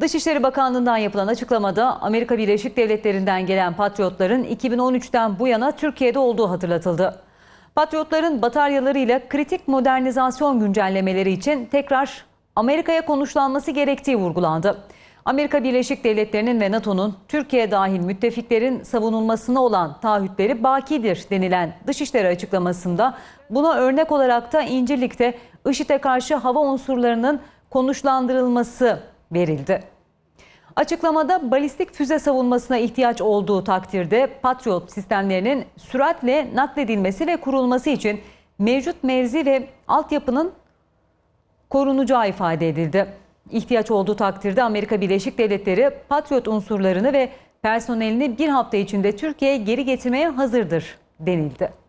Dışişleri Bakanlığı'ndan yapılan açıklamada Amerika Birleşik Devletleri'nden gelen Patriotların 2013'ten bu yana Türkiye'de olduğu hatırlatıldı. Patriotların bataryalarıyla kritik modernizasyon güncellemeleri için tekrar Amerika'ya konuşlanması gerektiği vurgulandı. Amerika Birleşik Devletleri'nin ve NATO'nun Türkiye dahil müttefiklerin savunulmasına olan taahhütleri bakidir denilen Dışişleri açıklamasında buna örnek olarak da İncirlik'te IŞİD'e karşı hava unsurlarının konuşlandırılması verildi. Açıklamada balistik füze savunmasına ihtiyaç olduğu takdirde Patriot sistemlerinin süratle nakledilmesi ve kurulması için mevcut mevzi ve altyapının korunacağı ifade edildi. İhtiyaç olduğu takdirde Amerika Birleşik Devletleri Patriot unsurlarını ve personelini bir hafta içinde Türkiye'ye geri getirmeye hazırdır denildi.